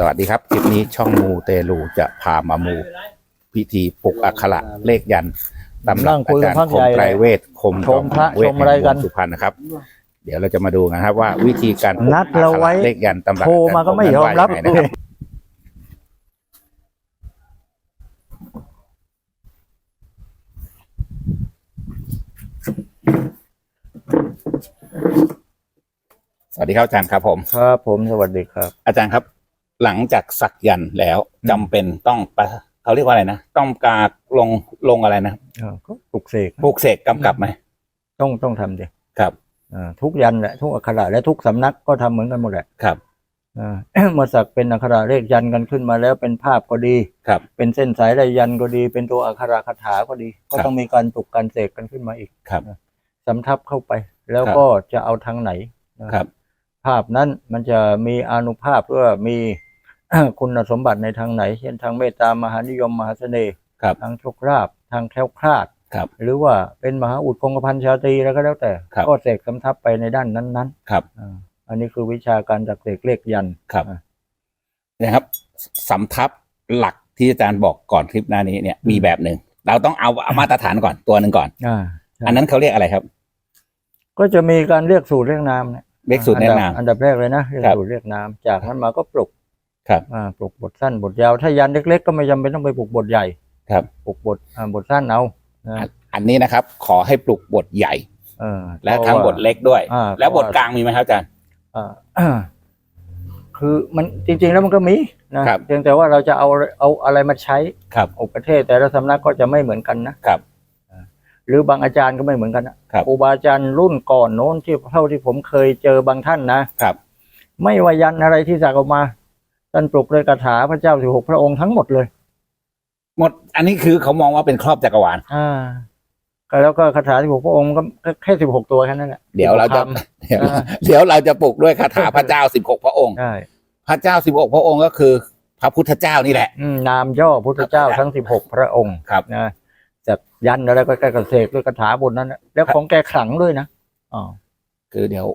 สวัสดีครับคลิปนี้ช่องมูเตลูจะพามามูพิธีปลุกอักขระเลขยันต์ตำนั่รับงคุอายกัจารย์นพักคใหมญ่ไตรเวทคมชมพระเวทชมอะไรกันแห่งวงสุพรรณนะครับ เดี๋ยวเราจะมาดูนะครับ ว่าวิธีการปลุกนัดเราไว้อักขะเลขยันต์ตำรับโทรมาก็ไม่ยอมรับาจาย์คนั้นว่ายังไงนะครับสวัสดีครับอาจารย์ครับผม ครับผมสวัสดีครับ อาจารย์ครับ หลังจากสักยันต์แล้วอืมจำเป็นต้องปะเขาเรียกว่าอะไรนะต้องกากลงลงอะไรนะเออก็ปลุกเสกปลูกเสกกำกับไหมต้องต้องทำดิครับเออทุกยันแหละทุกอักขระและทุกสำนักก็ทำเหมือนกันหมดแหละครับเออเมื่อสักเป็นอักขระเลขยันกันขึ้นมาแล้วเป็นภาพก็ดี ครับ เป็นเส้นสายลายยันก็ดี เป็นตัวอักขระคาถาก็ดี ก็ครับต้องมีการปลุกการเสกกันขึ้นมาอีกครับสำทับเข้าไป แล้วครับก็จะเอาทางไหนนะครับ ภาพนั้นมันจะมีอานุภาพหรือว่ามี คุณสมบัติในทางไหน เช่นทางเมตตามหานิยมมหาเสน่ห์ครับ ทางโชคลาภทางแคล้วคลาด ครับ หรือว่าเป็นมหาอุดคงกระพันชาตรีแล้วก็แล้วแต่ ครับ ก็เสกสำทับไปในด้านนั้นครับๆอ่าอันนี้คือวิชาการจากเสกเลขยันต์ ครับอะ นะครับสำทับหลักที่อาจารย์บอกก่อนคลิปหน้านี้เนี่ยมีแบบหนึ่งเราต้องเอาเอามาตรฐานก่อนตัวหนึ่งก่อน อ่าใช่อันนั้นเขาเรียกอะไรครับ ก็จะมีการเรียกสูตรเรียกนามเนี่ยเรียกสูตรแนะนอันดับอันดับแรกเลยนะเรียกครับ สูตรเรียกนามจากนั้นมาก็ปลุกำ ครับอ่าปลุกบทสั้นบทยาว ถ้ายันเล็ก ๆ ก็ไม่จำเป็นต้องไปปลุกบทใหญ่ครับปลุกบทอ่าบทสั้นเอานะอันอันนี้นะครับ ขอให้ปลุกบทใหญ่เออและพราทั้งว่าบทเล็กด้วยอ่าแล้วบทเพราะว่ากลางมีไหมครับอาจารย์อ่าคือมันจริง ๆ แล้วมันก็มีนะครับเพียงแต่ว่าเราจะเอาเอาอะไรมาใช้ครับอุปเทศแต่ละสำนักก็จะไม่เหมือนกันนะครับหรือบางอาจารย์ก็ไม่เหมือนกันนะครับครูบาอาจารย์รุ่นก่อนโน้นที่เท่าที่ผมเคยเจอบางท่านนะครับ ไม่ว่ายันอะไรที่สักออกมา ท่านปลุกเลยคาถาพระเจ้าสิบหกพระองค์ทั้งหมดเลย หมด อันนี้คือเขามองว่าเป็นครอบจักรวาล อ่าก็แล้วก็คาถาสิบหกพระองค์ก็ก็แค่สิบหกตัวแค่นั้นแหละเดี๋ยวเราจะคำเดี๋ยวอ่าเดี๋ยวเราจะปลุกด้วยคาถาพระเจ้าสิบหกพระองค์ ใช่พระเจ้าสิบหกพระองค์ก็คือ พระพุทธเจ้านี่แหละ อืมนามย่อพุทธเจ้าทั้งสิบหกพระองค์ครับ นะจากยันอะไรก็แกกระเสกด้วยคาถาบนนั้นน่ะแล้วของแกขลังด้วยนะอ๋อ คือเดี๋ยว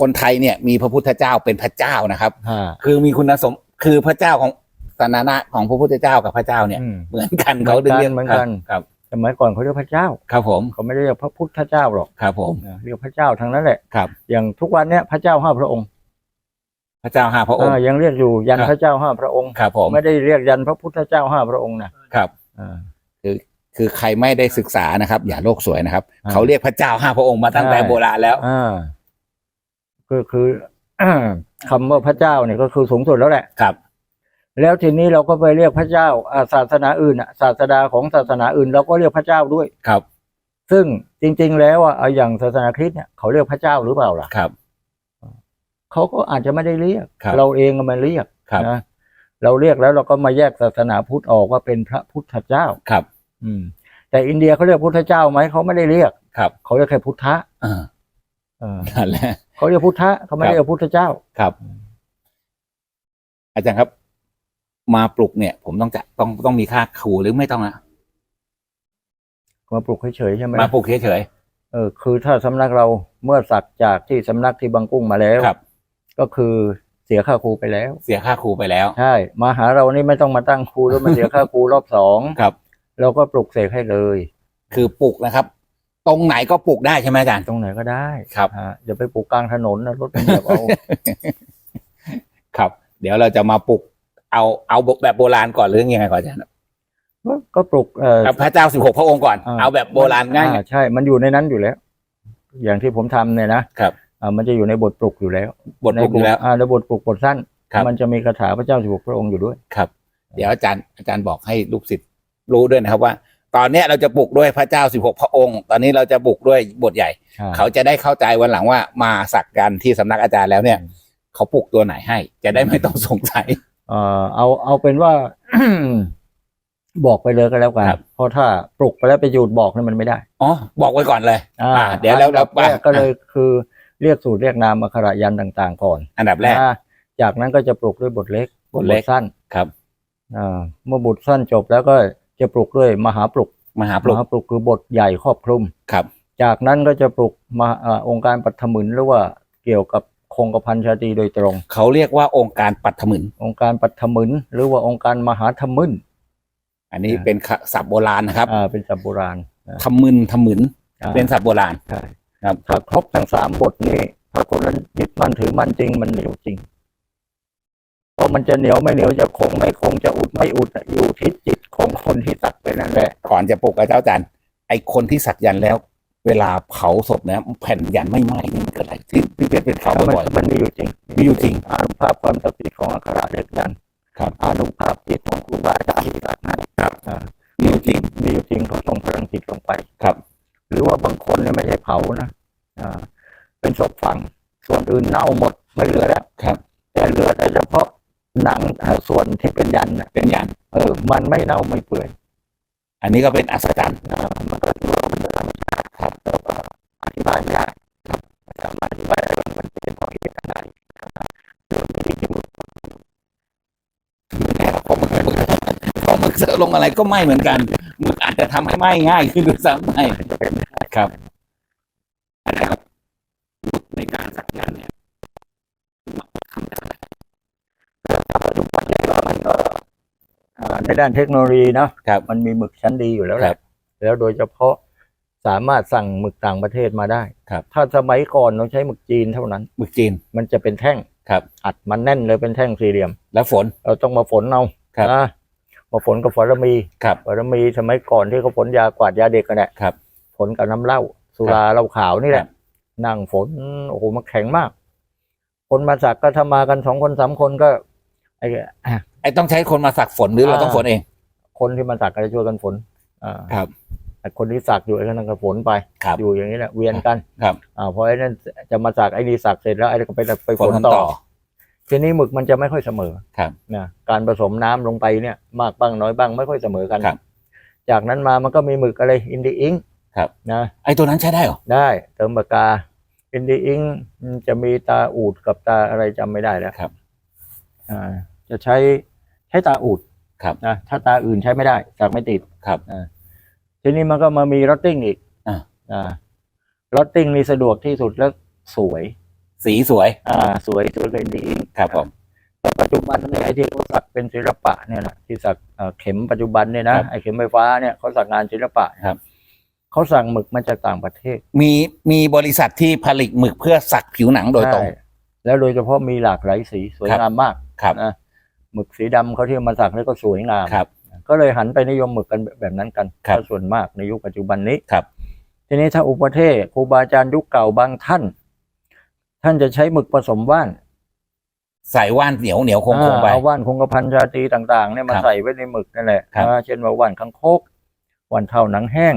คนไทยเนี่ยมีพระพุทธเจ้าเป็นพระเจ้านะครับฮะคือมีคุณสมคือพระเจ้าของสนานะของพระพุทธเจ้ากับพระเจ้าเนี่ย อืมเหมือนกันเขาดึงเรียกเหมือนกัน ครับสมัยก่อนเขาเรียกพระเจ้า ครับผมเขาไม่ได้เรียกพระพุทธเจ้าหรอกครับผมนะเรียกพระเจ้าทั้งนั้นแหละ ครับอย่างทุกวันเนี้ยพระเจ้าห้าพระองค์พระเจ้าห้าพระองค์ อ่ายังเรียกอยู่ยันครับ พระเจ้าห้าพระองค์ ครับผมไม่ได้เรียกยันพระพุทธเจ้าห้าพระองค์นะครับ อ่า คือใครไม่ได้ศึกษานะครับ อย่าโลกสวยนะครับ อ่าเขาเรียกพระเจ้าห้าพระองค์มาตั้งแต่ใช่ โบราณแล้ว อ่า ก็คือคำว่าพระเจ้าเนี่ยก็คือสูงสุดแล้วแหละครับ แล้วทีนี้เราก็ไปเรียกพระเจ้าอ่าศาสนาอื่นอะศาสดาของศาสนาอื่น เราก็เรียกพระเจ้าด้วยครับ ซึ่งจริง ๆ แล้วอะเอาอย่างศาสนาคริสต์เนี่ยเขาเรียกพระเจ้าหรือเปล่าล่ะครับเขาก็อาจจะไม่ได้เรียกครับเราเองก็มาเรียกครับนะเราเรียกแล้วเราก็มาแยกศาสนาพุทธออกว่าเป็นพระพุทธเจ้าครับ อืม แต่อินเดียเขาเรียกพุทธเจ้าไหมเขาไม่ได้เรียกครับ เขาเรียกแค่พุทธะอ่าเออนั่นแหละ เขาเรียกพุทธะเขาไม่ได้เรียกพุทธเจ้าครับ อาจารย์ครับ มาปลุกเนี่ย ผมต้องจะต้องต้องมีค่าครูหรือไม่ต้องอะมาปลุกเฉยๆใช่ไหมมาปลุกเฉยเออ คือถ้าสำนักเราเมื่อสักจากที่สำนักที่บางกุ้งมาแล้วๆครับ ก็คือเสียค่าครูไปแล้ว เสียค่าครูไปแล้วใช่มาหาเรานี่ไม่ต้องมาตั้งครูแล้วมาเสียค่าครูรอบสองครับเราก็ปลุกเสกให้เลย คือปลุกนะครับ ตรงไหนก็ปลุกได้ใช่ไหมอาจารย์ ตรงไหนก็ได้ครับอ่าอย่าไปปลูกกลางถนนนะรถมันเหยียบเอา ครับ เดี๋ยวเราจะมาปลุกเอาเอาแบบโบราณก่อนหรือยังไงก่อนอาจารย์ก็ก็ปลุกเอ่อ เอาพระเจ้าสิบหกพระองค์ก่อนอ่า เอาแบบโบราณง่าย อ่ใช่ มันอยู่ในนั้นอยู่แล้ว อย่างที่ผมทำเนี่ยนะครับ อ่ามันจะอยู่ในบทปลุกอยู่แล้วบทปลุกอยู่แล้ว ในอ่าในบทปลุกบทสั้น ครับ มันจะมีคาถาพระเจ้าสิบหกพระองค์อยู่ด้วย ครับ เดี๋ยวอาจารย์อาจารย์บอกให้ลูกศิษย์รู้ด้วยนะครับว่า ตอนเนี้ยเราจะปลุกด้วยพระเจ้าสิบหกพระองค์ ตอนนี้เราจะปลุกด้วยบทใหญ่ เขาจะได้เข้าใจวันหลังว่ามาสักกันที่สำนักอาจารย์แล้วเนี่ย เขาปลุกตัวไหนให้ จะได้ไม่ต้องสงสัย เอ่อเอาเอาเป็นว่า บอกไปเลยก็แล้วกันครับเพราะถ้าปลุกไปแล้วไปหยุดบอกนี่มันไม่ได้อ๋อบอกไว้ก่อนเลยอ่าอ่าเดี๋ยวแล้วอันเราดับแรกก็เลยคือเรียกสูตรเรียกนามอักขระยันต์ต่าง ๆ ก่อน อันดับแรกอ่าจากนั้นก็จะปลุกด้วยบทเล็กบทเล็กสั้นครับอ่าเมื่อบทสั้นจบแล้วก็ จะปลุกด้วยมหาปลุกมหาปลุมกหาปลุกคือบทใหญ่ครอบคลุมครับ จากนั้นก็จะปลุกมาอาองค์การปัทถมึนหรือว่าเกี่ยวกับคงกระพันชาตรีโดยตรง เขาเรียกว่าองค์การปัทมึนองค์การปัทมึนหรือว่าองค์การมหาธมึนอันนี้อ่าเป็นศัพท์โบราณนะครับอ่าเป็นศัพท์โบราณนะทมึนทมึนอ่าเป็นศัพท์โบราณใช่ครับถ้าครบทั้งสามบทนี้ถ้าคนนั้นยึดมั่นถือมั่นจริงมันเหนียวจริง เพราะมันจะเหนียวไม่เหนียวจะคงไม่คงจะอุดไม่อุดน่ะอยู่ที่จิตของคนที่ตักไปนั่นแหละก่อนจะปลุกกับเจ้าจันไอคนที่สักยันต์แล้ว เวลาเผาศพเนี่ยแผ่นยันไม่ไหม้นี่มันเกิดอะไรที่ที่เป็นเป็นข่าวมันบ่อยมันมีอยู่จริงๆมีอยู่จริงอานุภาพความศักดิ์สิทธิ์ของอัคระเด็กยันครับอานุภาพจิตของครูบาอาจารย์ที่ตักให้ครับอ่ามีอยู่จริงมีอยู่จริงเขาส่งพลังจิตลงไปครับ หรือว่าบางคนเนี่ยไม่ใช่เผานะอ่าเป็นศพฝังส่วนอื่นเน่าหมดไม่เหลือแล้วครับ แต่เหลือแต่เฉพาะ หนังส่วนที่เป็นยันเป็นยัน เออ มันไม่เน่าไม่เปื่อย อันนี้ก็เป็นอัศจรรย์อ่ามันก็ถือว่าเป็นธรรมชาติครับแล้วก็อธิบายยากครับสามารถอธิบายได้ว่ามันเป็นเพราะเหตุอะไรครับโดยที่ที่มันผมพอมึกเสือลงอะไรก็ไม้เหมือนกันมึกอาจจะทำให้ไหม้ง่ายขึ้นด้วยซ้ำไปครับในการสักยันต์เนี่ย ปัจจุบันเนี่ยก็มันก็อ่า ในด้านเทคโนโลยีนะครับ มันมีหมึกชั้นดีอยู่แล้วแหครัละบ แล้วโดยเฉพาะสามารถสั่งหมึกต่างประเทศมาได้ ครับ ถ้าสมัยก่อนเราใช้หมึกจีนเท่านั้น หมึกจีนมันจะเป็นแท่งครับ อัดมันแน่นเลยเป็นแท่งสี่เหลี่ยม แล้วฝน เราต้องมาฝนเอาครับ นะมาฝนกับฝนระมีครับ ฝนระมีสมัยก่อนที่เขาฝนยากวาดยาเด็กกันแหละครับฝนกับน้ำเหล้าสุราเหล้าขาวนี่แหครัละบนั่งฝนโอ้โหมันแข็งมาก คนมาสักก็ถ้ามากันสองคนสามคนก็ ไอ้ไอ้ต้องใช้คนมาสักฝนหรือเราต้องฝนเอง คนที่มาสักก็จะช่วยกันฝนอ่าครับไอ้คนที่สักอยู่ไอ้คนนั้นก็ฝนไป ครับอยู่อย่างนี้แหละเวียนกันครับอ่าพอไอ้นั่นจะมาสักไอ้นี่สักเสร็จแล้วไอ้นี่ก็ไปไปฝฝนนกันต่ต่ออทีนี้หมึกมันจะไม่ค่อยเสมอครับนะการผสมน้ำลงไปเนี่ย มากบ้างน้อยบ้างไม่ค่อยเสมอกันครับ จากนั้นมามันก็มีหมึกอะไรอินดีอิงครับนะไอ้ตัวนั้นใช้ได้เหรอได้ เติมปากกาอินดีอิงจะมีตาอูดกับตาอะไรจำไม่ได้แล้วครับอ่า จะใช้ใช้ตาอูดครับนะถ้าตาอื่นใช้ไม่ได้สักไม่ติดครับทีนี้มันก็มามีรอตติ้งอีกอ่าอ่ารอตติ้งนี่สะดวกที่สุดแล้วสวย สีสวย อ่า สวยสวยเป็นดีครับผมแต่ปัจจุบันเนี่ยไอ้ที่เขาสักเป็นศิลปะเนี่ยนะที่สักเอ่อเข็มปัจจุบันเนี่ยนะครับไอ้เข็มไฟฟ้าเนี่ยเขาสักงานศิลปะครับเขาสั่งหมึกมาจากต่างประเทศ มีมีบริษัทที่ผลิตหมึกเพื่อสักผิวหนังโดยตรงใช่แล้วโดยเฉพาะมีหลากหลายสีสวยครับงามมาก ครับ นะหมึกสีดำเขาที่เอามาสักแล้วก็สวยงามครับก็เลยหันไปนิยมหมึกกันแบบนั้นกันครับก็ส่วนมากในยุคปัจจุบันนี้ ครับ ทีนี้ถ้าอุปเทศครูบาอาจารย์ยุคเก่าบางท่าน ท่านจะใช้หมึกผสมว่านใส่ว่านเหนียวเหนียวคงคงไป อ่าเอาว่านคงกระพันชาตรีต่างๆเนี่ยมาครับใส่ไว้ในหมึกนั่นแหละครับ อ่าเช่นว่าว่านคังคกว่านเท่าหนังแห้ง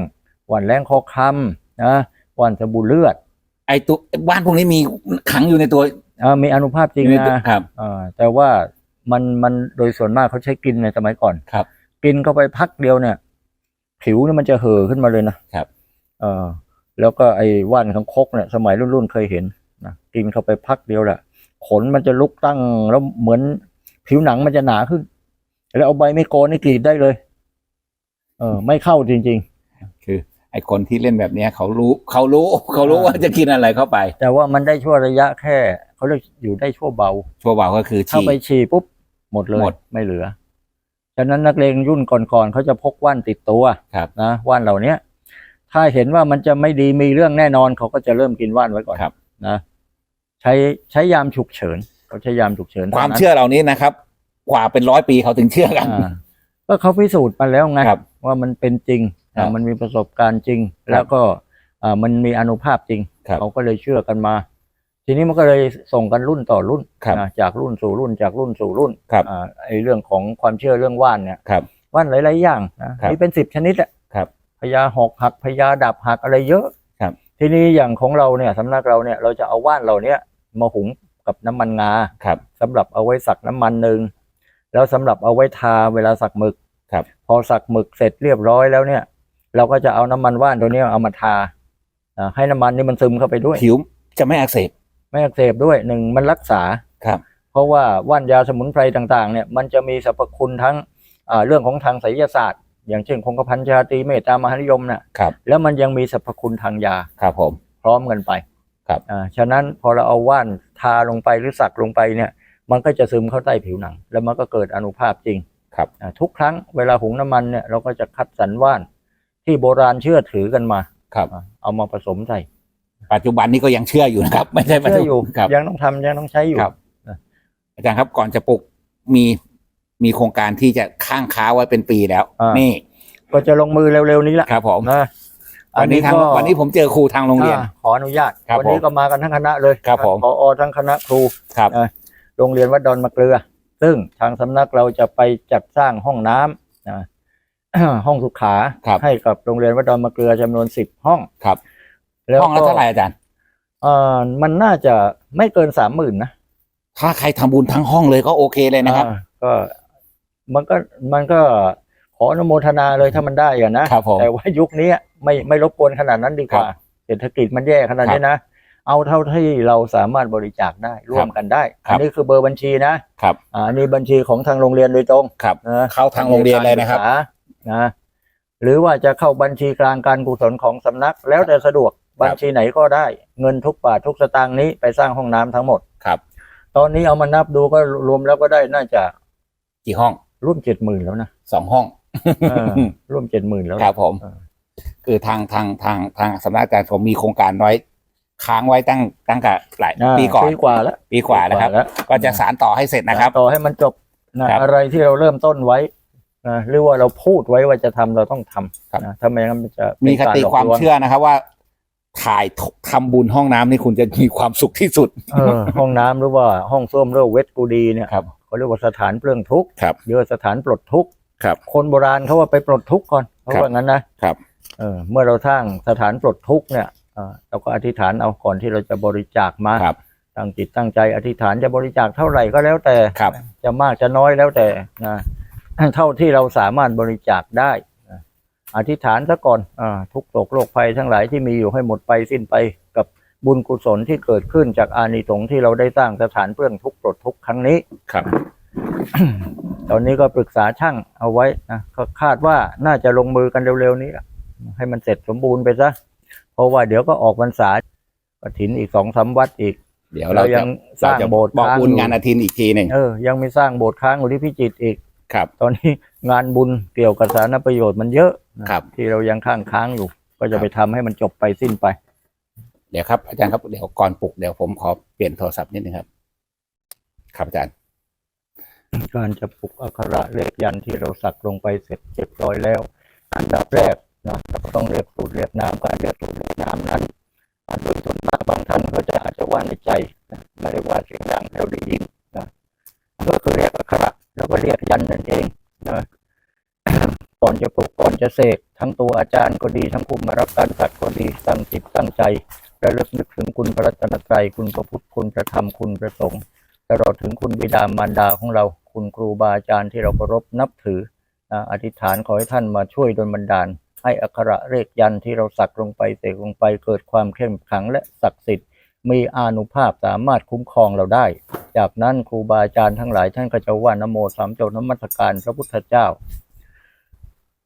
ว่านแรงคอคำนะว่านสบู่เลือด ไอ้ตัวว่านพวกนี้มีขังอยู่ในตัว อ่ามีอนุภาพจริงอยู่ในตัวนะ ครับอ่าแต่ว่ามันมันโดยส่วนมากเขาใช้กินในสมัยก่อน ครับ กินเข้าไปพักเดียวเนี่ย ผิวเนี่ยมันจะเห่อขึ้นมาเลยนะครับ เออแล้วก็ไอ้ว่านคังคกเนี่ยสมัยรุ่นๆเคยเห็นนะกินเข้าไปพักเดียวแหละขนมันจะลุกตั้งแล้วเหมือนผิวหนังมันจะหนาขึ้น แล้วเอาใบไม่โกนนี่กรีดได้เลย เออ ไม่เข้าจริงคือ ไอ้คนที่เล่นแบบเนี้ยเขารู้เขารู้เขารู้ว่าจะกินอะไรเข้าไปๆแต่ว่ามันได้ชั่วระยะแค่ เขาเรียกอยู่ได้ชั่วเบา ชั่วบ่าวก็คือถ้าฉี่ ไปฉี่ปุ๊บหมดเลยหมด ไม่เหลือ ฉะนั้นนักเลงรุ่นก่อนๆเขาจะพกว่านติดตัวครับ นะว่านเหล่าเนี้ย ถ้าเห็นว่ามันจะไม่ดีมีเรื่องแน่นอนเขาก็จะเริ่มกินว่านไว้ก่อนครับ นะ ใช้ใช้ยามฉุกเฉินเขาใช้ยามฉุกเฉินความท่นั้นเชื่อเหล่านี้นะครับ กว่าเป็นร้อยปีเขาถึงเชื่อกันอ่าก็เขาพิสูจน์มาแล้วไงครับว่ามันเป็นจริงครับอ่ามันมีประสบการณ์จริงแล้วก็อ่ามันมีอนุภาพจริงครับ เขาก็เลยเชื่อกันมา ทีนี้มันก็เลยส่งกันรุ่นต่อรุ่นครับนะจากรุ่นสู่รุ่นจากรุ่นสู่รุ่นครับอ่าไอเรื่องของความเชื่อเรื่องว่านเนี่ยครับว่านหลาย ๆ อย่างนะครับมีเป็นสิบชนิดอะครับพญาหอกหักพญาดับหักอะไรเยอะครับ ทีนี้อย่างของเราเนี่ยสำนักเราเนี่ยเราจะเอาว่านเราเนี่ยมาหุงกับน้ำมันงาครับสำหรับเอาไว้สักน้ำมันหนึ่งแล้วสำหรับเอาไว้ทาเวลาสักหมึกครับ พอสักหมึกเสร็จเรียบร้อยแล้วเนี่ย เราก็จะเอาน้ำมันว่านตัวเนี้ยเอามาทาอ่าให้น้ำมันนี่มันซึมเข้าไปด้วยผิวจะไม่อักเสบ ไม่อักเสบด้วยหนึ่งมันรักษาครับ เพราะว่าว่านยาสมุนไพรต่างๆเนี่ยมันจะมีสรรพคุณทั้งอ่าเรื่องของทางไสยศาสตร์ อย่างเช่นคงกระพันชาตรีเมตตามหานิยมน่ะครับแล้วมันยังมีสรรพคุณทางยาครับผมพร้อมกันไปครับอ่าฉะนั้นพอเราเอาว่านทาลงไปหรือสักลงไปเนี่ยมันก็จะซึมเข้าใต้ผิวหนัง แล้วมันก็เกิดอนุภาพจริงครับอ่าทุกครั้งเวลาหุงน้ำมันเนี่ยเราก็จะคัดสรรว่านที่โบราณเชื่อถือกันมาครับอ่าเอามาผสมใส่ ปัจจุบันนี้ก็ยังเชื่ออยู่นะครับ ไม่ใช่ปัจเชื่จุออยู่ครับ ยังต้องทำยังต้องใช้อยู่ ครับ อาจารย์ครับก่อนจะปลูกมีมีโครงการที่จะข้างค้าไว้เป็นปีแล้ว อ่านี่ นี่ก็จะลงมือเร็วๆนี้ละครับผมนะวันนี้ทางก็วันนี้ผมเจอครูทางโรงเรียน อ่าขออนุญาตครับวันี้ผมก็มากันทั้งคณะเลยครับผม ผอทั้งคณะครู ครับอ่าโรงเรียนวัดดอนมะเกลือ ซึ่งทางสำนักเราจะไปจัดสร้างห้องน้ำนะ ห้องสุขา ครับให้กับโรงเรียนวัดดอนมะเกลือจำนวนสิบห้องครับ แล้วห้องละก็เท่าไหร่อาจารย์ เอ่อมันน่าจะไม่เกินสามหมื่นนะถ้าใครทำบุญทั้งห้องเลยก็โอเคเลยนะครับ อ่าก็มันก็มันก็ขออนุโมทนาเลยถ้ามันได้อะนะ ครับผม แต่ว่ายุคนี้ไม่ไม่รบกวนขนาดนั้นดีกว่าครับเศรษฐกิจมันแย่ขนาดนี้นะ เอาเท่าที่เราสามารถบริจาคได้ร่วมกันได้ ครับ อันนี้คือเบอร์บัญชีนะครับอ่าอันนี้บัญชีของทางโรงเรียนโดยตรงครับ นะเข้าทางโรงเรียนเลยนะครับกาศึกษานะหรือว่าจะเข้าบัญชีกลางการกุศลของสำนักแล้วแต่สะดวก บัญชีไหนก็ได้เงินทุกบาททุกสตางค์นี้ไปสร้างห้องน้ำทั้งหมดครับ ตอนนี้เอามานับดูก็รวมแล้วก็ได้น่าจะกี่ห้องร่วมเจ็ดหมื่นแล้วนะสองห้องเออร่วมเจ็ดหมื่นแล้วครับผมเออคือทางทางทางทางสำนักอาจารย์ผมมีโครงการไว้ค้างไว้ตั้งตั้งแต่หลายาปีก่อนปีกว่าแล้วปีกว่าแล้วครับแล้วก็จะสารต่อให้เสร็จนะครับ ต่อให้มันจบนะครับอะไรที่เราเริ่มต้นไว้นะหรือว่าเราพูดไว้ว่าจะทำเราต้องทครับำนะถ้าไม่งั้นมันจะเป็นมีคติกรหลอกความลวงเชื่อนะครับว่า ถ่ายทำบุญห้องน้ำนี่คุณจะมีความสุขที่สุดเออห้องน้ำหรือว่าห้องส้วมหรือว่าเวทกูดีเนี่ยครับเขาเรียกว่าสถานเปลื้องทุกข์ครับหรือว่าสถานปลดทุกข์ครับ คนโบราณเขาว่าไปปลดทุกข์ก่อนเขาครับว่างั้นนะครับเออเมื่อเราสร้างสถานปลดทุกข์เนี่ยเออเราก็อธิษฐานเอาก่อนที่เราจะบริจาคมาครับตั้งจิตตั้งใจอธิษฐานจะบริจาคเท่าไหร่ก็แล้วแต่ครับจะมากจะน้อยแล้วแต่นะเท่าที่เราสามารถบริจาคได้นะ อธิษฐานซะก่อนอาทุกโศกโรคภัยทั้งหลายที่มีอยู่ให้หมดไปสิ้นไปกับบุญกุศลที่เกิดขึ้นจากอานิสงส์ที่เราได้สร้างสถานเพื่องทุกข์ปลดทุกข์ครั้งนี้ครับ ตอนนี้ก็ปรึกษาช่างเอาไว้นะก็คาดว่าน่าจะลงมือกันเร็วๆนี้ล่ะให้มันเสร็จสมบูรณ์ไปซะเพราะว่าเดี๋ยวก็ออกพรรษากฐินอีกสองสามวัดอีก เดี๋ยวเราเรายัจะงสร้างเจะโบสถ์บอกค้างบุญอยู่งานอาทิตย์อีกทีหนึ่งเออยังมีสร้างโบสถ์ค้างอยู่ที่พิจิตรอีกครับ ตอนนี้งานบุญเกี่ยวกับสาธารณประโยชน์มันเยอะนะ ครับ ที่เรายังค้างค้างอยู่ ก็จะไปทำให้มันจบไปสิ้นไป เดี๋ยวครับอาจารย์ครับเดี๋ยวก่อนปลุกเดี๋ยวผมขอเปลี่ยนโทรศัพท์นิดนึงครับ ครับอาจารย์ การจะปลุกอักขระเลขยันต์ที่เราสักลงไปเสร็จเรียบร้อยแล้ว อันดับแรกนะเราก็ต้องเรียกสูตรเรียกนามการเรียกสูตรเรียกนามนั้นอ่าโดยส่วนมากบางท่านก็จะอาจจะว่าในใจนะไม่ได้ว่าเสียงดังเราได้ยินนะก็คือเรียกอักขระแล้วก็เรียกยันต์นั่นเองนะ ก่อนจะปลุกก่อนจะเสกทั้งตัวอาจารย์ก็ดีทั้งผู้มารับการสักก็ดีตั้งจิตตั้งใจระลึกนึกถึงคุณพระรัตนตรัยคุณพระพุทธคุณพระธรรมคุณพระสงฆ์ตลอดถึงคุณบิดามารดาของเรา คุณครูบาอาจารย์ที่เราเคารพนับถืออธิษฐานขอให้ท่านมาช่วยดลบันดาล ให้อักขระเลขยันที่เราสักลงไปเสกลงไปเกิดความเข้มขังและศักดิ์สิทธิ์มีอานุภาพสามารถคุ้มครองเราได้ จากนั้นครูบาอาจารย์ทั้งหลายท่านก็จะว่านโมสามโจบนมัสการพระพุทธเจ้า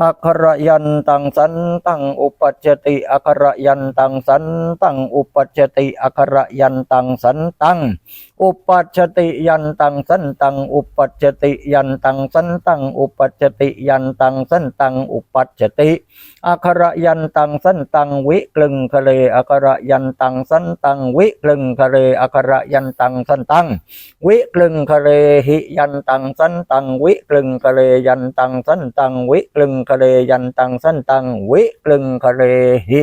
อัครยันตังสันตังอุปัจจติอัครยันตังสันตังอุปัจจติอัครยันตังสันตังอุปัจจติยันตังสันตังอุปัจจติยันตังสันตังอุปัจจติยันตังสันตังอุปัจจติ อัครยันตังสันตังวิกลึงคะเลอัครยันตังสันตังวิกลึงคะเลอัครยันตังสันตังวิกลึงคะเลหิยันตังสันตังวิกลึงคะเลยันตังสันตังวิกลึงคะเลยันตังสันตังวิกลึงคะเลหิ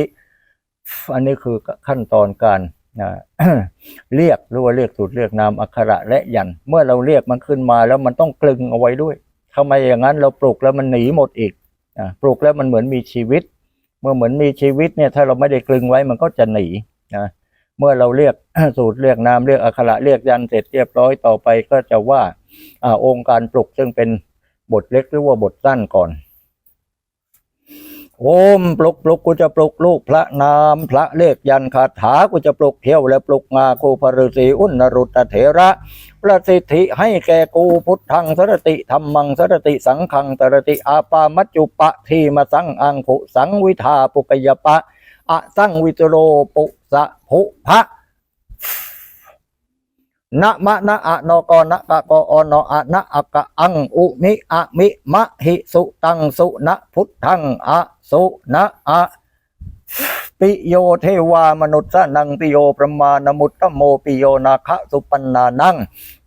อันนี้คือขั้นตอนการเรียกหรือว่าเรียกสูตรเรียกนามอักขระและยัน เมื่อเราเรียกมันขึ้นมาแล้วมันต้องกลึงเอาไว้ด้วยทำไมอย่างนั้นเราปลุกแล้วมันหนีหมดอีก ปลูกแล้วมันเหมือนมีชีวิต เมื่อเหมือนมีชีวิตเนี่ยถ้าเราไม่ได้กลึงไว้มันก็จะหนีนะเมื่อเราเรียกสูตรเรียกนามเรียกอักขระเรียกยันเสร็จเรียบร้อยต่อไปก็จะว่าอองค์การปลุกซึ่งเป็นบทเล็กหรือว่าบทสั้นก่อน โอมปลุกปลุกกูจะปลุกลูกพระนามพระเลขยันคาถากูจะปลุกเที่ยวและปลุกงาคูพฤษีอุณรุตเถระ ประสิทธิให้แก่กูพุทธังสรติธรรมังสรติสังขังสรติอาปามัจจุปะทีมาสังอังคุสังวิทาปุกยปะอะสังวิตโรปุสะภุพะนะมะนะอะนกนะกะกออนอะนะอะกะอังอุมิอะมิมะหิสุตังสุนะพุทธังอะ สุนะอะปิโยเทวามนุษย์สนังปิโยประมาณมุตตโมปิโยนาคะสุปันนานัง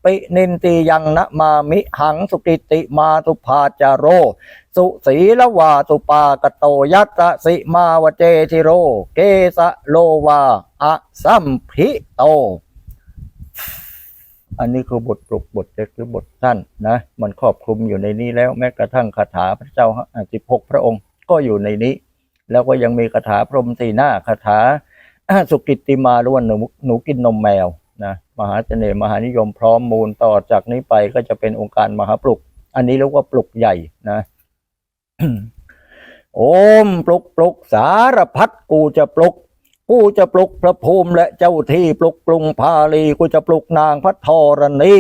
ปินินติยังนะมามิหังสุกิติมาสุภาจารโร สุสีละวาสุปากโตยัตสิมาวเจติโร เกสะโลวาอะสัมพิโต อันนี้คือบทปลุกบทเล็กหรือบทสั้นนะ มันครอบคลุมอยู่ในนี้แล้วแม้กระทั่งคาถาพระเจ้าสิบหกพระองค์ ก็อยู่ในนี้ แล้วก็ยังมีคาถาพรหมสีหน้าคาถาสุกิตติมาหรือว่าหนูหนูกินนมแมวนะมหาเสน่ห์มหานิยมพร้อมมูลต่อจากนี้ไปก็จะเป็นองค์การมหาปลุก อันนี้เรียกว่าปลุกใหญ่นะโอมปลุกปลุกสารพัดกูจะปลุก กูจะปลุกพระภูมิและเจ้าที่ปลุกกรุงพาลีกูจะปลุกนางพระธรณี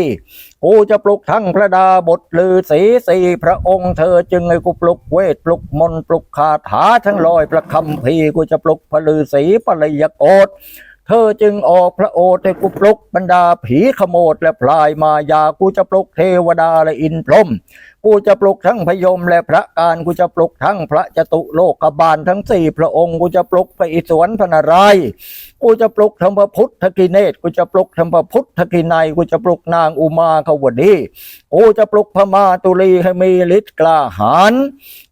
กูจะปลุกทั้งพระดาบทลือสีสีพระองค์เธอจึงให้กูปลุกเวทปลุกมนปลุกคาถาทั้งลอยประคำพีกูจะปลุกพลือสีปลยโกฏเธอจึงออกพระโอษฐ์ให้กูปลุกบรรดาผีขโมดและพลายมายากูจะปลุกเทวดาและอินพรหม กูจะปลุกทั้งพยมและพระการกูจะปลุกทั้งพระจตุโลกบาลทั้งสี่พระองค์กูจะปลุกพระอิศวรพนารายกูจะปลุกทั้งพระพุทธกิเนศกูจะปลุกทั้งพระพุทธกินัยกูจะปลุกนางอุมาขวดีกูจะปลุกพมาตุลีให้มีฤทธิ์กล้าหาญ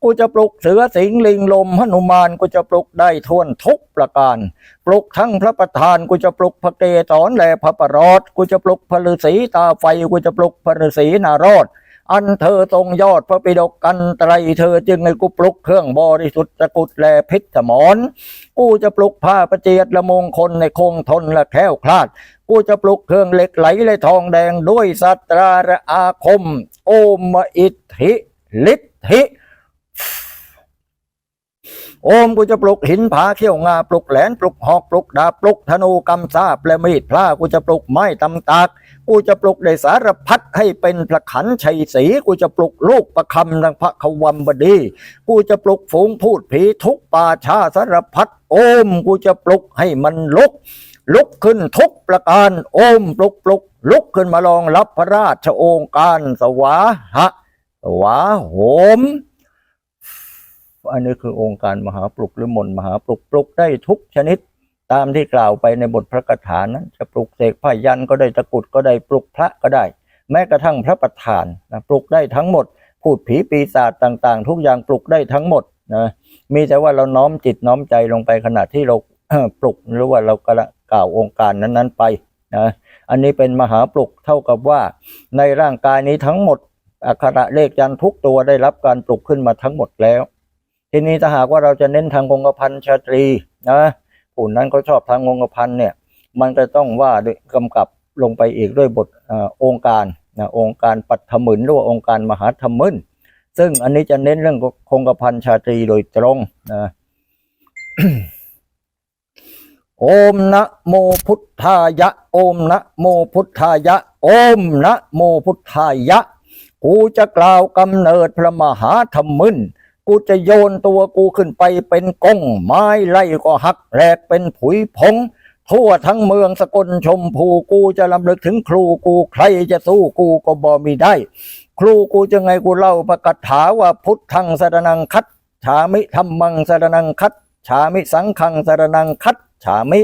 กูจะปลุกเสือสิงห์ลิงลมหนุมานกูจะปลุกได้ทวนทุกประการ ปลุกทั้งพระประธานกูจะปลุกพระเกศรและพระประรอดกูจะปลุกพระฤาษีตาไฟกูจะปลุกพระฤาษีนารอด อันเธอทรงยอดพระปิฎกกันไตรเธอจึงในกูปลุกเครื่องบริสุทธิ์ตะกุดแลพิษสมรกูจะปลุกผ้าประเจียดละมงคลในคงทนและแคล้วคลาด กูจะปลุกเครื่องเหล็กไหลและทองแดงด้วยสัตราระอาคม โอมอิทธิฤทธิ โอมกูจะปลุกหินผาเขี้ยวงาปลุกแหลนปลุกหอกปลุกดาบปลุกธนูกำซาบและมีดพลากูจะปลุกไม้ตำตาก กูจะปลุกได้สารพัดให้เป็นพระขันชัยศรีกูจะปลุกลูกประคำดังพระขวัมบดี กูจะปลุกฝูงพูดผีทุกป่าชาสารพัดโอมกูจะปลุกให้มันลุก ลุกขึ้นทุกประการโอมปลุกปลุกลุกขึ้นมาลองรับพระราชโองการสวาหะสวาโหม อันนี้คือองค์การมหาปลุกหรือมนมหาปลุกปลุกได้ทุกชนิด ตามที่กล่าวไปในบทพระคาถานั้น จะปลุกเสกพยันก็ได้ตะกุดก็ได้ปลุกพระก็ได้ แม้กระทั่งพระประธานนะปลุกได้ทั้งหมด พูดผีปีศาจต่างๆ ทุกอย่างปลุกได้ทั้งหมดนะมีแต่ว่าเราน้อมจิตน้อมใจลงไปขณะที่เราปลุกหรือว่าเรากำลังกล่าวองค์การนั้นๆไปนะอันนี้เป็นมหาปลุกเท่ากับว่าในร่างกายนี้ทั้งหมดอักขระเลขยันทุกตัวได้รับการปลุกขึ้นมาทั้งหมดแล้ว ทีนี้ถ้าหากว่าเราจะเน้นทางองค์พันธ์ชาตรีนะผู้นั้นเขาชอบทางองค์พันธ์เนี่ยมันก็ต้องว่าด้วยกำกับลงไปอีกด้วยบทอองค์การนะองค์การปัทมึนหรือว่าองค์การมหาธรรมึนซึ่งอันนี้จะเน้นเรื่องคงกระพันธ์ชาตรีโดยตรงนะโอมนะโมพุทธายะ โอมนะโมพุทธายะ โอมนะโมพุทธายะกูจะกล่าวกำเนิดพระมหาธรรมึน กูจะโยนตัวกูขึ้นไปเป็นกงไม้ไล่ก็หักแหลกเป็นผุยผง ทั่วทั้งเมืองสกลชมพูกูจะลำลึกถึงครูกูใครจะสู้กูก็บ่มีได้ ครูกูจะไงกูเล่าประกาศถาว่าพุทธังสรนังคัดฉามิธรรมังสรนังคัดฉามิสังขังสรนังคัดฉามิ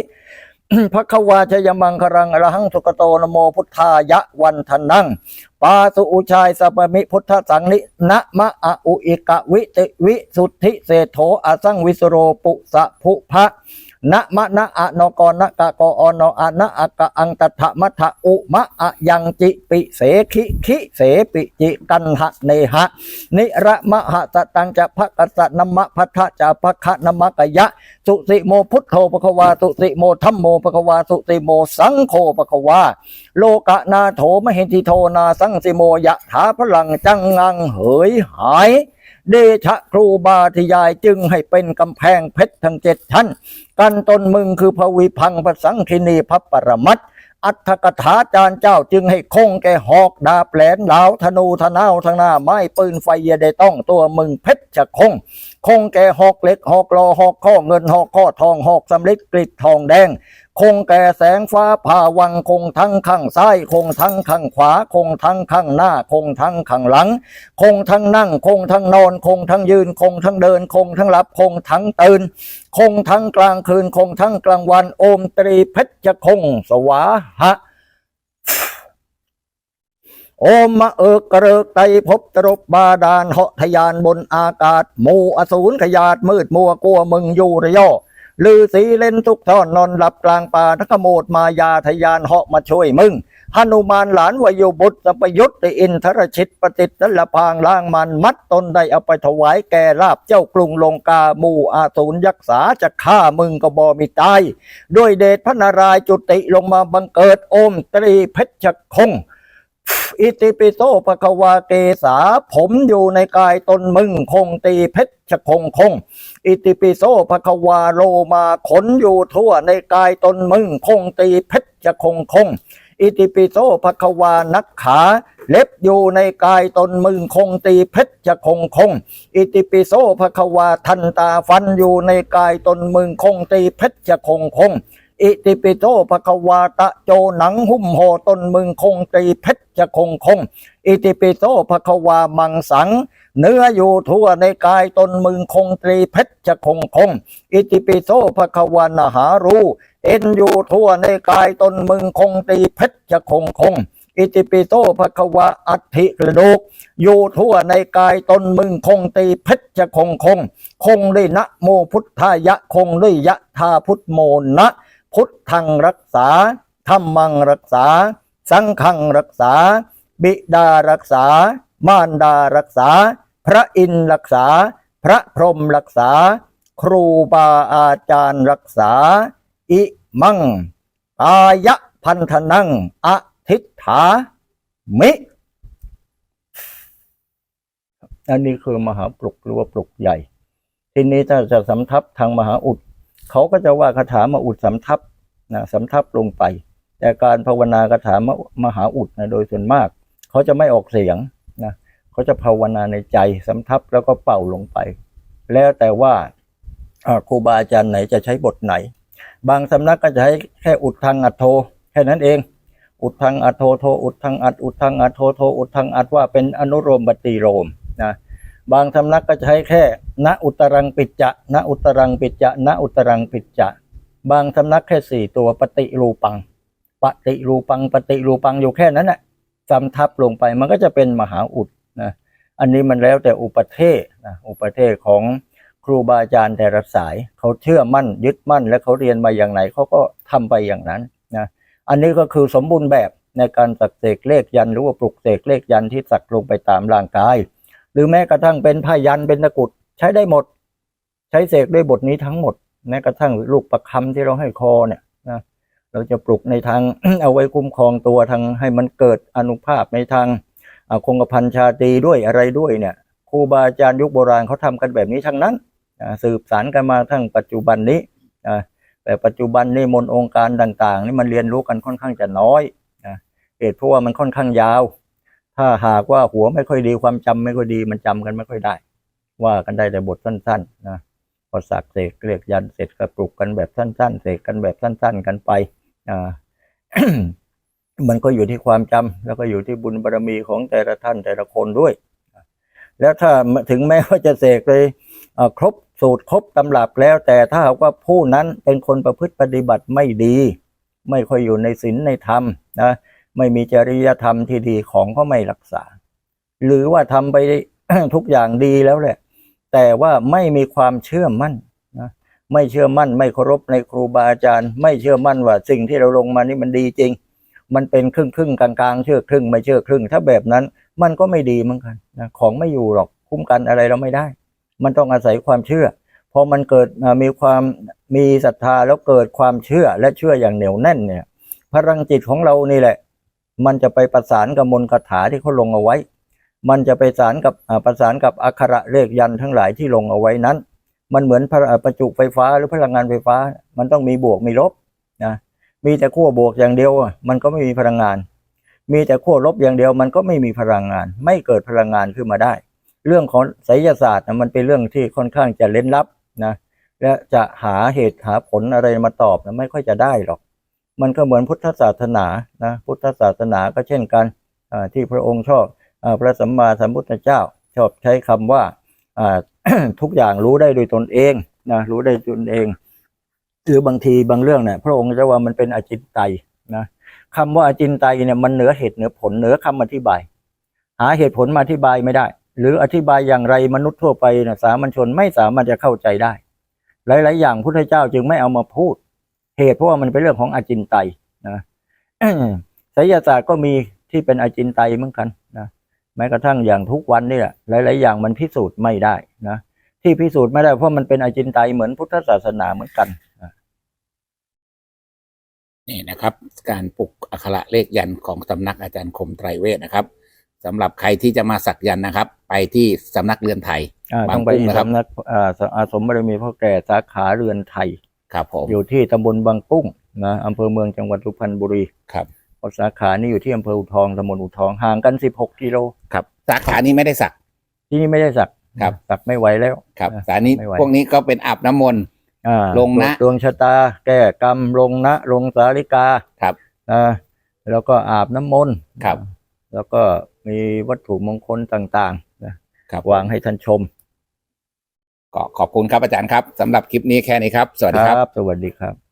พระควาชยมังครังอรหังสุกโตนโมพุทธายะวันทนัง ปาสุอุชายสัพมิพุทธสังนินะมะอะอุอิกะวิติวิสุทธิเศโธอสังวิสโรปุสะภุพะ นะมะนะอะนกรนะกะกออนอะนะอะกะอังตถะมัทะอุมะอะยังจิปิเสขิขิเสปิจิกันหะเนหะ นิระมะหะสตังจะภะกัสะนมะพัทธะจะภะคะนัมมะกะยะสุสิโมพุทโธปะคะวาสุสิโมธัมโมปะคะวาสุสิโมสังโฆปะคะวาโลกะนาโถมหินทิโทนาสังสิโมยะถาพลังจังงังเหยหาย เดชะครูบาที่ยายจึงให้เป็นกำแพงเพชรทั้งเจ็ดชั้น กันตนมึงคือพวีพังพระสังคินีพับปรมัตอัตถกถาจารย์เจ้าจึงให้คงแก่หอกดาแหลนเหลาธนูธนาวทางหน้าไม้ปืนไฟอย่าได้ต้องตัวมึงเพชรจะคง คงแก่หอกเล็กหอกลอหอกข้อเงินหอกข้อทองหอกสำลิดกริดทองแดง คงแก่แสงฟ้าผ่าวังคงทั้งข้างซ้าย คงทั้งข้างขวา คงทั้งข้างหน้า คงทั้งข้างหลัง คงทั้งนั่ง คงทั้งนอน คงทั้งยืน คงทั้งเดิน คงทั้งหลับ คงทั้งตื่น คงทั้งกลางคืน คงทั้งกลางวัน โอมตรีเพชรจะคง สวาหะโอมมะเอกกระเริกไตพบตรบบาดาลเหาะทะยานบนอากาศหมูอสูรขยาดมืดมัวกลัวมึงอยู่ระยอ ลือสีเล่นทุกท่อนนอนหลับกลางป่าทักโมดมายาทะยานเหาะมาช่วยมึงหนุมานหลานวายุบุตรสัพยุตติอินทรชิตปฏิตนัลพางล่างมันมัดตนได้เอาไปถวายแก่ลาบเจ้ากรุงลงกาหมู่อาสูรยักษาจะฆ่ามึงก็บอมีตายด้วยเดชพระนารายจุติลงมาบังเกิดโอมตรีเพชรคง อิติปิโสปะควาเกสา ผมอยู่ในกายตนมึงคงตีเพชรคงคง อิติปิโสภควาโลมาขนอยู่ทั่วในกายตนมึงคงตีเพชรคงคง อิติปิโสภควานักขาเล็บอยู่ในกายตนมึงคงตีเพชรจะคงคง อิติปิโสภควาทันตาฟันอยู่ในกายตนมึงคงตีเพชรจะคงคง อิติปิโสภควาตะโจหนังหุ้มโหตนมึงคงตีเพชรจะคงคง อิติปิโสภความังสัง เนื้ออยู่ทั่วในกายตนมึงคงตรีเพชรจะคงคง อิติปิโสภควานหารู้เอ็นอยู่ทั่วในกายตนมึงคงตรีเพชรจะคงคงอิติปิโสภควาอัฐิกระดูกอยู่ทั่วในกายตนมึงคงตีเพชรคงคง คงด้วยนะโมพุทธายะคงด้วยยะธาพุทโมนะ พุทธังรักษาธรรมังรักษา สังฆังรักษา บิดารักษา มารดารักษา พระอินทร์รักษา พระพรหมรักษา ครูบาอาจารย์รักษา อิมัง อายะพันธนังอทิฏฐามิอันนี้คือมหาปลุกหรือว่าปลุกใหญ่ ทีนี้ถ้าจะสำทับทางมหาอุด เขาก็จะว่าคาถามาอุดสำทับนะสำทับลงไป แต่การภาวนาคาถามมหาอุดนะโดยส่วนมาก เขาจะไม่ออกเสียงนะเขาจะภาวนาในใจสำทับแล้วก็เป่าลงไป แล้วแต่ว่าครูบาอาจารย์ไหนจะใช้บทไหน บางสำนักก็จะใช้แค่อุดทางอัดโทแค่นั้นเอง อุดทางอัดโทโทอุดทางอัดอุดทางอัดโทโทอุดทางอัดว่าเป็นอนุโลมปฏิโลมนะ บางสำนักก็ใช้แค่ณอุตรังปิจจะณอุตรังปิจจะณอุตรังปิจจะ บางสำนักแค่สี่ตัวปฏิรูปัง ปฏิรูปัง ปฏิรูปังอยู่แค่นั้นแหละจำทับลงไปมันก็จะเป็นมหาอุดนะอันนี้มันแล้วแต่อุปเทศนะอุปเทศของครูบาอาจารย์แต่ละสายเขาเชื่อมั่นยึดมั่น และเขาเรียนมาอย่างไหนเขาก็ทำไปอย่างนั้นนะอันนี้ก็คือสมบูรณ์แบบในการสักเสกเลขยันหรือว่าปลุกเสกเลขยันที่สักลงไปตามร่างกาย หรือแม้กระทั่งเป็นผ้ายันเป็นตะกุดใช้ได้หมด ใช้เสกด้วยบทนี้ทั้งหมด แม้กระทั่งลูกประคำที่เราให้คอเนี่ยนะเราจะปลุกในทางเอาไว้คุ้มครองตัวทางให้มันเกิดอนุภาพในทางคงกระพันชาตีด้วยอะไรด้วยเนี่ยครูบาอาจารย์ยุคโบราณเขาทำกันแบบนี้ทั้งนั้นสืบสารกันมาทั้งปัจจุบันนี้แต่ปัจจุบันนี่มนต์องค์การต่าง ๆ นี่มันเรียนรู้กันค่อนข้างจะน้อยเหตุเพราะว่ามันค่อนข้างยาว ถ้าหากว่าหัวไม่ค่อยดีความจำไม่ค่อยดีมันจำกันไม่ค่อยได้ ว่ากันได้แต่บทสั้นๆนะพอสักเสกเรียกยันเสร็จก็ปลุกกันแบบสั้นๆเสกกันแบบสั้น ๆ กันไปอ่ามันก็อยู่ที่ความจำแล้วก็อยู่ที่บุญบารมีของแต่ละท่านแต่ละคนด้วย แล้วถ้าถึงแม้ว่าจะเสกเลยครบสูตรครบตำรับแล้ว แต่ถ้าหากว่าผู้นั้นเป็นคนประพฤติปฏิบัติไม่ดี ไม่ค่อยอยู่ในศีลในธรรมนะ ไม่มีจริยธรรมที่ดีของก็ไม่รักษา หรือว่าทำไปทุกอย่างดีแล้วแหละ แต่ว่าไม่มีความเชื่อมั่นนะไม่เชื่อมั่น ไม่เคารพในครูบาอาจารย์ ไม่เชื่อมั่นว่าสิ่งที่เราลงมานี่มันดีจริง มันเป็นครึ่งครึ่งกลางกลางเชื่อครึ่งไม่เชื่อครึ่ง ถ้าแบบนั้นมันก็ไม่ดีเหมือนกันนะของไม่อยู่หรอกคุ้มกันอะไรเราไม่ได้ มันต้องอาศัยความเชื่อพอมันเกิดมีความมีศรัทธาแล้วเกิดความเชื่อและเชื่ออย่างเหนียวแน่นเนี่ยพลังจิตของเรานี่แหละ มันจะไปประสานกับมนต์คาถาที่เขาลงเอาไว้ มันจะไปสารกับประสานกับอักขระเลขยันทั้งหลายที่ลงเอาไว้นั้น มันเหมือนพระประจุไฟฟ้าหรือพลังงานไฟฟ้า มันต้องมีบวกมีลบนะมีแต่ขั้วบวกอย่างเดียวมันก็ไม่มีพลังงาน มีแต่ขั้วลบอย่างเดียวมันก็ไม่มีพลังงาน ไม่เกิดพลังงานขึ้นมาได้ เรื่องของไสยศาสตร์นะมันเป็นเรื่องที่ค่อนข้างจะเล้นลับนะและจะหาเหตุหาผลอะไรมาตอบนะไม่ค่อยจะได้หรอก มันก็เหมือนพุทธศาสนานะพุทธศาสนาก็เช่นกันที่พระองค์ชอบอพระสัมมาสัมพุทธเจ้าชอบใช้คำว่าอ่าทุกอย่างรู้ได้โดยตนเองนะรู้ได้ตนเอง หรือบางทีบางเรื่องเนี่ยพระองค์จะว่ามันเป็นอจินไตยนะคำว่าอจินไตยเนี่ยมันเหนือเหตุเหนือผลเหนือคำอธิบาย หาเหตุผลมาอธิบายไม่ได้ หรืออธิบายอย่างไรมนุษย์ทั่วไปนะสามัญชนไม่สามารถจะเข้าใจได้ หลาย ๆ อย่างพุทธเจ้าจึงไม่เอามาพูด เหตุเพราะว่ามันเป็นเรื่องของอจินไตยนะไสยศาสตร์ก็มีที่เป็นอจินไตยเหมือนกันนะแม้กระทั่งอย่างทุกวันนี่แหละหลาย ๆ อย่างมันพิสูจน์ไม่ได้นะที่พิสูจน์ไม่ได้เพราะมันเป็นอจินไตยเหมือนพุทธศาสนาเหมือนกันนี่นะครับ การปลุกอักขระเลขยันต์ของสำนักอาจารย์คมไตรเวทนะครับสำหรับใครที่จะมาสักยันต์นะครับ ไปที่สำนักเรือนไทยอ่าบางต้องไปกุ้งนะครับสำนักอ่าสอาสมบารมีพ่อแก่สาขาเรือนไทย ครับผมอยู่ที่ตำบลบางกุ้งนะอำเภอเมืองจังหวัดสุพรรณบุรีครับเพราะสาขานี่อยู่ที่อำเภออูทองตำบลอูทองห่างกัน16กิโลครับ สาขานี้ไม่ได้สัก ที่นี่ไม่ได้สักครับสักไม่ไหวแล้วครับอะสาขานี้ไม่ไหวพวกนี้ก็เป็นอาบน้ำมนต์อ่าลงนะดวงชะตา แก้กรรมลงนะลงสาริกาครับอ่าแล้วก็อาบน้ำมนต์ครับ แล้วก็มีวัตถุมงคลต่างๆนะครับวางให้ท่านชม ก็ขอบคุณครับอาจารย์ครับสำหรับคลิปนี้แค่นี้ครับ สวัสดีครับ สวัสดีครับ